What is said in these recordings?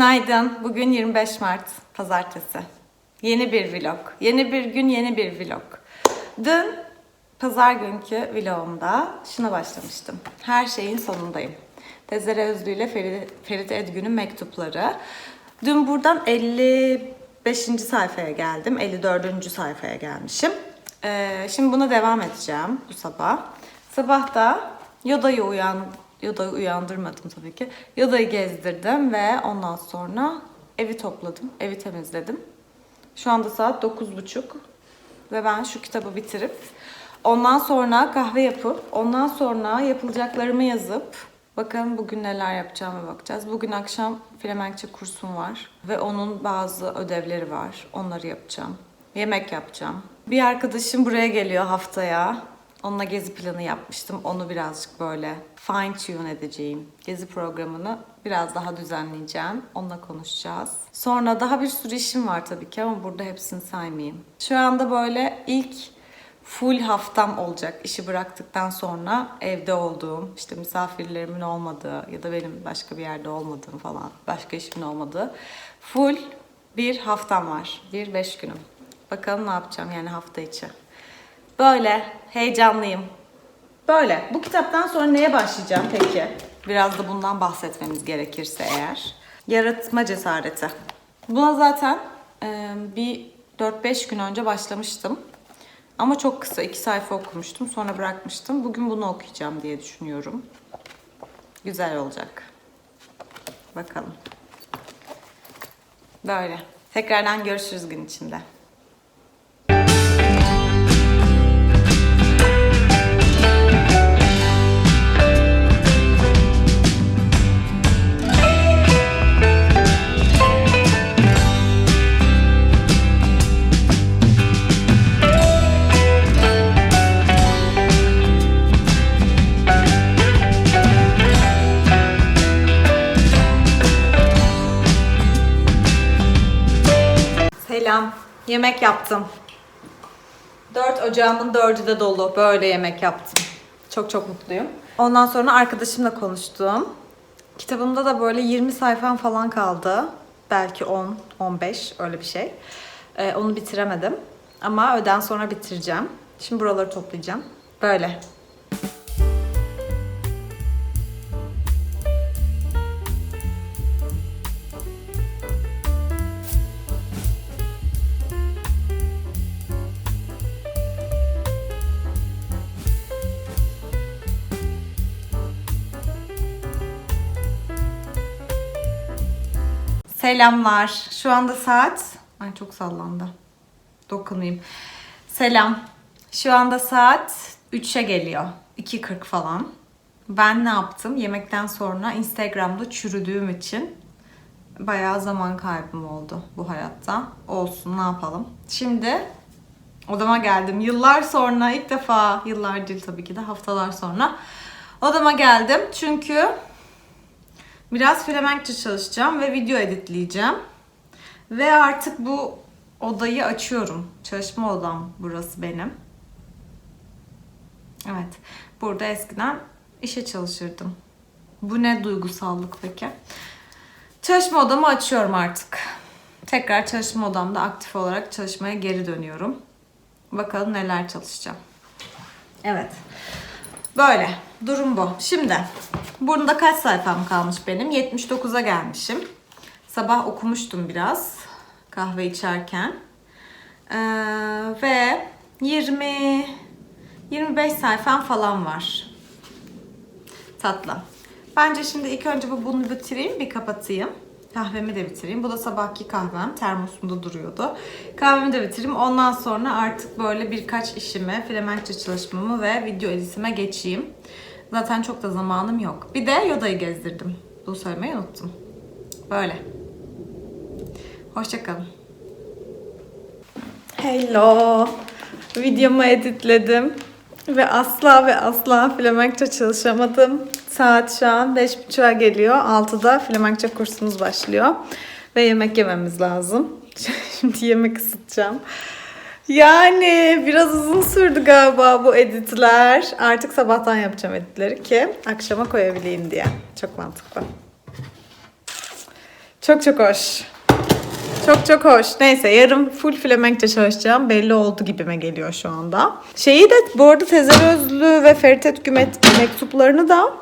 Günaydın. Bugün 25 Mart, pazartesi. Yeni bir vlog. Yeni bir gün, yeni bir vlog. Dün pazar günkü vlogumda şuna başlamıştım. Her şeyin sonundayım. Tezere Özlü ile Ferit, Ferit Edgün'ün mektupları. Dün buradan 55. sayfaya geldim. 54. sayfaya gelmişim. Ee, şimdi buna devam edeceğim bu sabah. Sabah da Yoda'yı uyan Yoda'yı uyandırmadım tabii ki. Yoda'yı gezdirdim ve ondan sonra evi topladım. Evi temizledim. Şu anda saat 9.30 ve ben şu kitabı bitirip ondan sonra kahve yapıp ondan sonra yapılacaklarımı yazıp bakalım bugün neler yapacağıma bakacağız. Bugün akşam Flemenkçe kursum var ve onun bazı ödevleri var. Onları yapacağım. Yemek yapacağım. Bir arkadaşım buraya geliyor haftaya. Onunla gezi planı yapmıştım. Onu birazcık böyle fine tune edeceğim. Gezi programını biraz daha düzenleyeceğim. Onunla konuşacağız. Sonra daha bir sürü işim var tabii ki ama burada hepsini saymayayım. Şu anda böyle ilk full haftam olacak. İşi bıraktıktan sonra evde olduğum, işte misafirlerimin olmadığı ya da benim başka bir yerde olmadığım falan, başka işimin olmadığı full bir haftam var. Bir beş günüm. Bakalım ne yapacağım yani hafta içi. Böyle heyecanlıyım. Böyle. Bu kitaptan sonra neye başlayacağım peki? Biraz da bundan bahsetmemiz gerekirse eğer. Yaratma cesareti. Buna zaten e, bir 4-5 gün önce başlamıştım. Ama çok kısa iki sayfa okumuştum. Sonra bırakmıştım. Bugün bunu okuyacağım diye düşünüyorum. Güzel olacak. Bakalım. Böyle. Tekrardan görüşürüz gün içinde. Selam. Yemek yaptım. 4 ocağımın 4'ü de dolu. Böyle yemek yaptım. Çok çok mutluyum. Ondan sonra arkadaşımla konuştum. Kitabımda da böyle 20 sayfam falan kaldı. Belki 10, 15 öyle bir şey. Ee, onu bitiremedim. Ama öden sonra bitireceğim. Şimdi buraları toplayacağım. Böyle. Selamlar. Şu anda saat... Ay çok sallandı. Dokunayım. Selam. Şu anda saat 3'e geliyor. 2.40 falan. Ben ne yaptım? Yemekten sonra Instagram'da çürüdüğüm için bayağı zaman kaybım oldu bu hayatta. Olsun ne yapalım. Şimdi odama geldim. Yıllar sonra ilk defa, yıllar değil tabii ki de haftalar sonra odama geldim. Çünkü Biraz Flemenkçe çalışacağım ve video editleyeceğim. Ve artık bu odayı açıyorum. Çalışma odam burası benim. Evet. Burada eskiden işe çalışırdım. Bu ne duygusallık peki? Çalışma odamı açıyorum artık. Tekrar çalışma odamda aktif olarak çalışmaya geri dönüyorum. Bakalım neler çalışacağım. Evet. Böyle. Durum bu. Şimdi burada kaç sayfam kalmış benim? 79'a gelmişim. Sabah okumuştum biraz kahve içerken. Ee, ve 20 25 sayfam falan var. Tatlı. Bence şimdi ilk önce bu bunu bitireyim, bir kapatayım. Kahvemi de bitireyim. Bu da sabahki kahvem. Termosumda duruyordu. Kahvemi de bitireyim. Ondan sonra artık böyle birkaç işime, Flemenkçe çalışmamı ve video editime geçeyim. Zaten çok da zamanım yok. Bir de Yoda'yı gezdirdim. Bunu söylemeyi unuttum. Böyle. Hoşçakalın. Hello. Videomu editledim. Ve asla ve asla Flemenkçe çalışamadım. Saat şu an 5.30'a geliyor. 6'da Flemenkçe kursumuz başlıyor. Ve yemek yememiz lazım. Şimdi yemek ısıtacağım. Yani biraz uzun sürdü galiba bu editler. Artık sabahtan yapacağım editleri ki akşama koyabileyim diye. Çok mantıklı. Çok çok hoş. Çok çok hoş. Neyse yarın full Flemenkçe çalışacağım. Belli oldu gibime geliyor şu anda. Şeyi de bu arada Tezer Özlü ve Ferit Etkümet mektuplarını da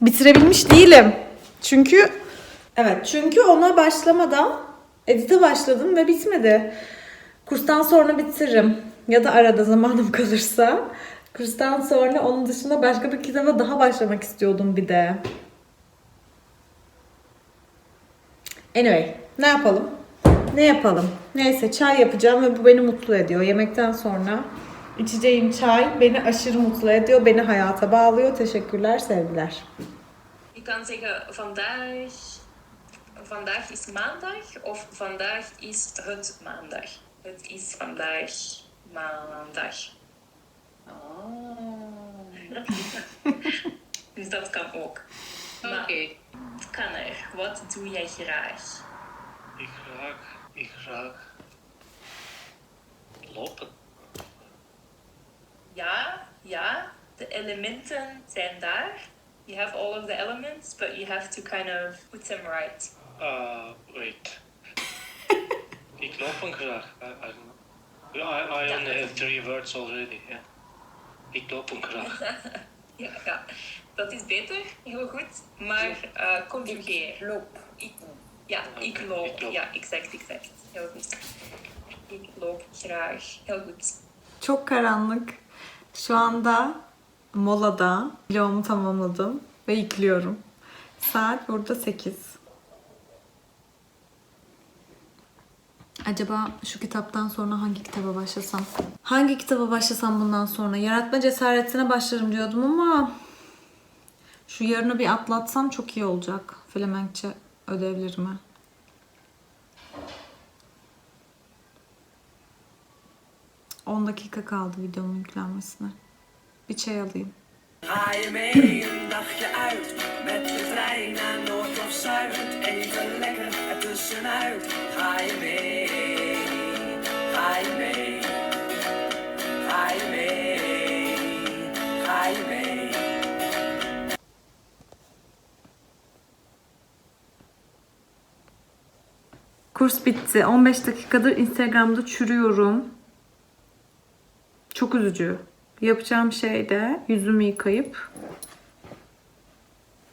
bitirebilmiş değilim. Çünkü evet çünkü ona başlamadan edite başladım ve bitmedi. Kurstan sonra bitiririm. Ya da arada zamanım kalırsa. Kurstan sonra onun dışında başka bir kitaba daha başlamak istiyordum bir de. Anyway, ne yapalım? Ne yapalım? Neyse çay yapacağım ve bu beni mutlu ediyor. Yemekten sonra içeceğim çay beni aşırı mutlu ediyor. Beni hayata bağlıyor. Teşekkürler, sevgiler. Je kan zeggen vandaag, vandaag is maandag of vandaag is het maandag. Het is vandaag maandag. Oh. dus dat kan ook. Oké. kan er. Wat doe jij graag? Ik graag, ik graag lopen. Ja, ja, de elementen zijn daar. You have all of the elements, but you have to kind of put them right. Uh, wait. İk lopen graag. I, I, don't know. I, I only have three words already. Yeah. Ik lopen graag. Ja, ja, dat is beter. Heel goed. Maar eh conjugeer. Loop. Ik, ja, Oké, ik loop. ik loop. Ja, exact, exact. Heel goed. Ik loop graag. Heel goed. Çok karanlık. Şu anda molada vlogumu tamamladım ve yüklüyorum. Saat burada 8. Acaba şu kitaptan sonra hangi kitaba başlasam? Hangi kitaba başlasam bundan sonra? Yaratma cesaretine başlarım diyordum ama şu yarını bir atlatsam çok iyi olacak. Flemenkçe ödevlerimi. ...10 dakika kaldı videomun yüklenmesine. Bir çay alayım. Je mee een dagje uit met de trein naar Noord of Zuid? Even lekker ertussenuit. Ga je mee? Kurs bitti. 15 dakikadır Instagram'da çürüyorum. Çok üzücü. Yapacağım şey de yüzümü yıkayıp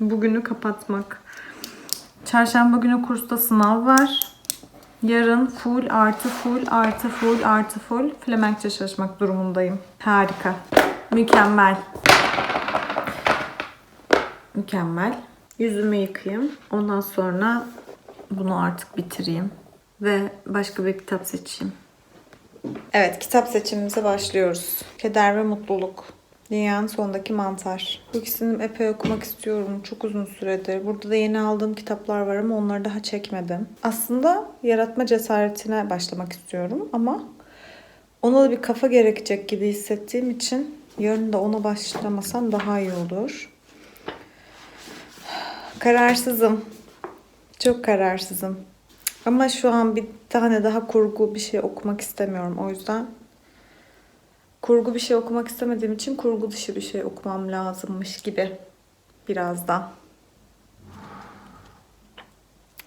bugünü kapatmak. Çarşamba günü kursta sınav var. Yarın full artı full artı full artı full Flemenkçe çalışmak durumundayım. Harika. Mükemmel. Mükemmel. Yüzümü yıkayayım. Ondan sonra bunu artık bitireyim. Ve başka bir kitap seçeyim. Evet, kitap seçimimize başlıyoruz. Keder ve Mutluluk. Dünyanın sonundaki mantar. Bu ikisini epey okumak istiyorum. Çok uzun süredir. Burada da yeni aldığım kitaplar var ama onları daha çekmedim. Aslında yaratma cesaretine başlamak istiyorum ama ona da bir kafa gerekecek gibi hissettiğim için yarın da ona başlamasam daha iyi olur. Kararsızım. Çok kararsızım. Ama şu an bir tane daha kurgu bir şey okumak istemiyorum. O yüzden kurgu bir şey okumak istemediğim için kurgu dışı bir şey okumam lazımmış gibi birazdan.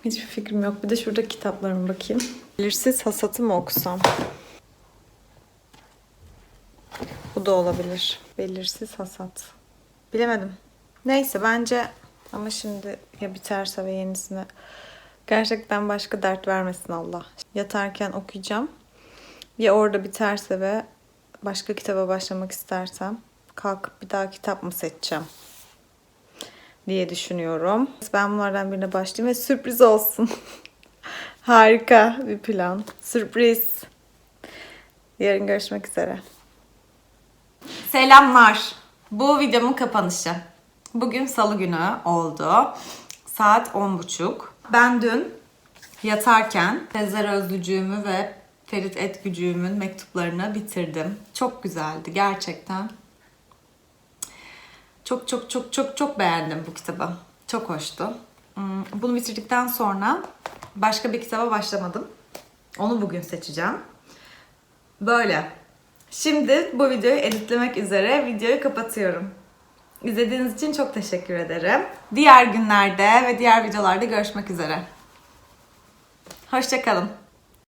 Hiçbir fikrim yok. Bir de şurada kitaplarıma bakayım. Belirsiz hasatı mı okusam? Bu da olabilir. Belirsiz hasat. Bilemedim. Neyse bence ama şimdi ya biterse ve yenisine gerçekten başka dert vermesin Allah. Yatarken okuyacağım. Ya orada biterse ve başka kitaba başlamak istersem kalkıp bir daha kitap mı seçeceğim diye düşünüyorum. Ben bunlardan birine başlayayım ve sürpriz olsun. Harika bir plan. Sürpriz. Yarın görüşmek üzere. Selamlar. Bu videomun kapanışı. Bugün salı günü oldu. Saat 10.30. Ben dün yatarken Sezer Özlücüğümü ve Ferit Etgücüğümün mektuplarını bitirdim. Çok güzeldi gerçekten. Çok çok çok çok çok beğendim bu kitabı. Çok hoştu. Hmm, Bunu bitirdikten sonra başka bir kitaba başlamadım. Onu bugün seçeceğim. Böyle. Şimdi bu videoyu editlemek üzere videoyu kapatıyorum. İzlediğiniz için çok teşekkür ederim. Diğer günlerde ve diğer videolarda görüşmek üzere. Hoşçakalın.